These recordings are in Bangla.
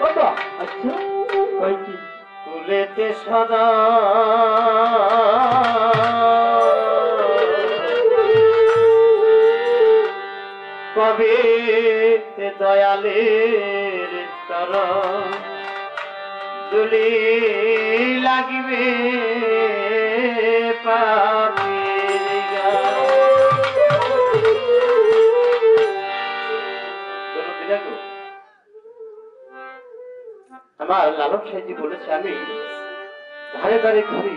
বাবা আচ্ছা। কই কি তুলেতে সদা। কবে তে দয়ালের চরণ দুলি লাগিবে পাপির গান। আমার লালন সাহেজি বলেছে, আমি ধারে ধারে ঘুরি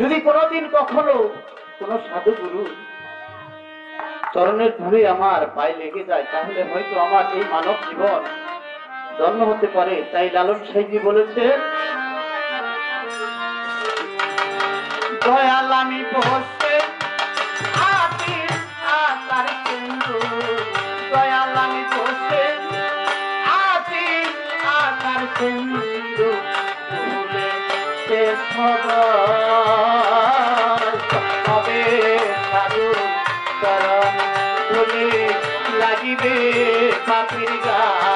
যদি কোনোদিন কখনো কোন সাধু গুরু চরণের ধরে আমার পায়ে লেগে যায়, তাহলে হয়তো আমার এই মানব জীবন জন্ম হতে পারে তাই লালন সাহেজি বলেছে, দয়াল আমি সিন্ধু হবে সাধু চরণ ভুলে লাগিবে পাখির গায়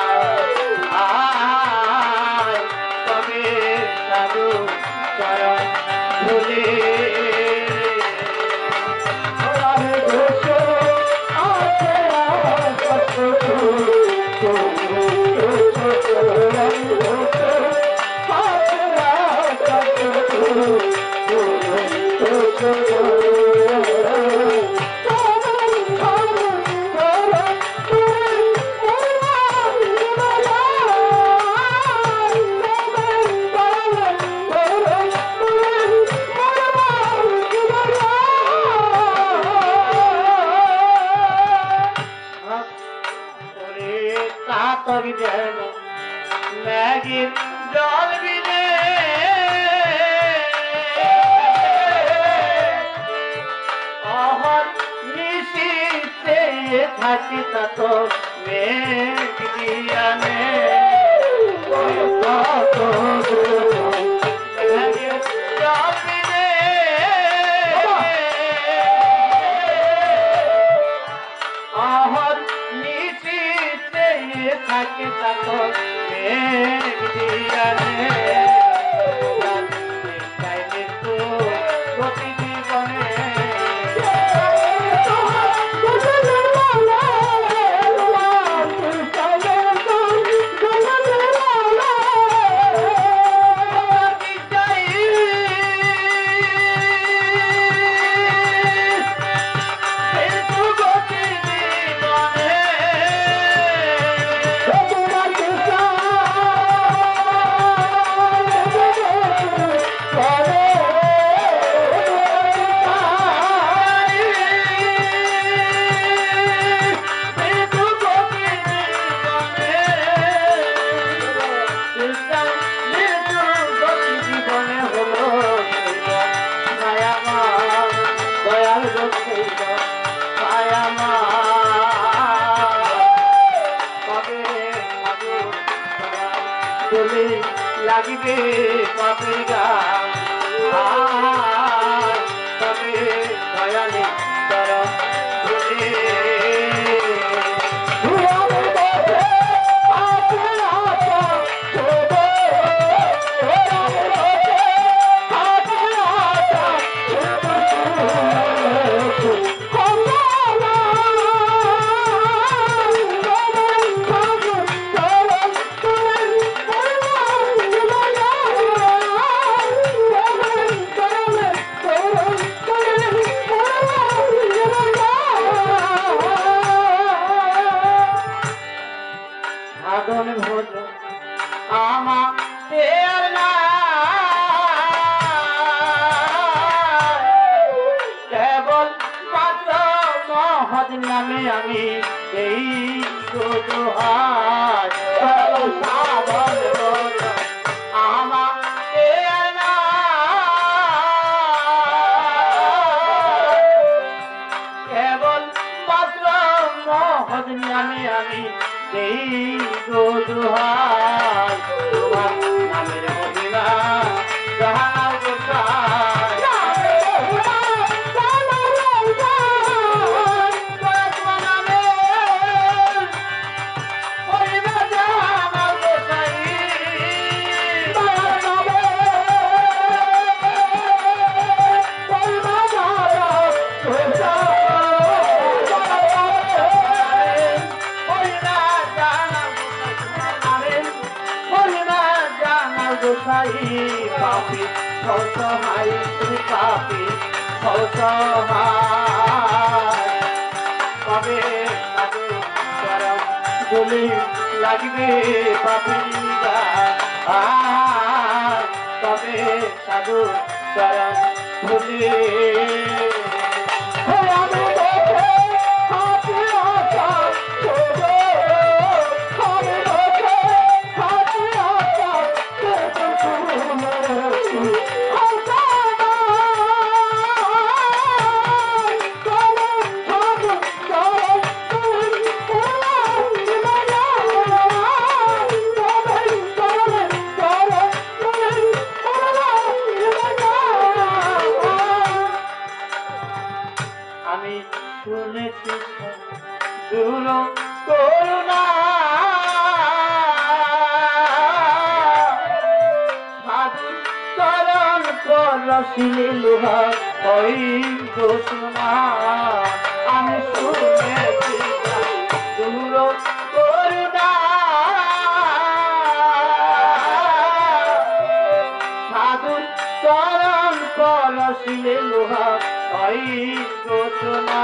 ওরে যেন ম্যাগির জল বিলে অহর নিশিতে থাকি তত মেঘ থাকে তাকো মেঘ চলে লাগিবে পাপের গা তবে দয়ালে চরণ মহৎ নামে আমি এই দোহার আমি এই গোদুহার অসহায় তুমি পাপি অসহায় কবে চরণ গুলি লাগবে পাপি কবে সাধু চরণ গুলি শুনেছি দূর করুণা চরণ করশিলে লোহা ওই ঘোষণা আমি শুনেছি ওই ঘোষণা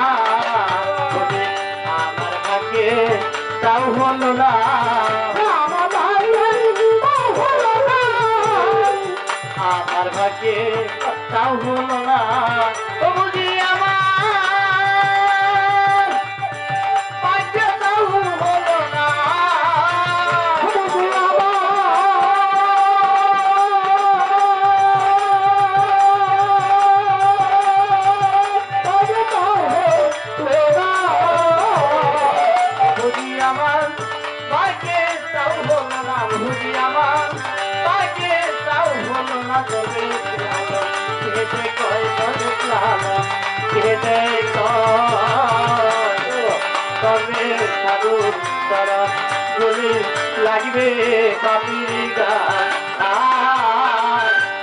আমার ভাগ্যে তাও হলো আমার ভাগ্যে তাও হলো না। তবে সাধু তারা গুলি লাগবে পাপির গান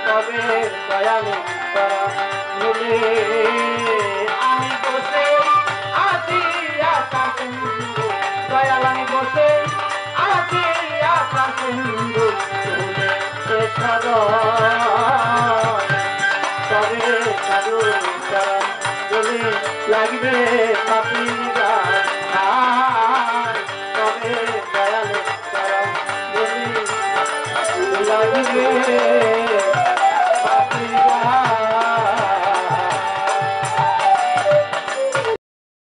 তবে দয়ালু তারা গুলি আমি বসে আছি আশা সিন্ধু দয়াল আমি বসে আছি আশা সিন্ধু শুনে লাগবে পাপি গান আর তবে দয়াল বলে লাগবে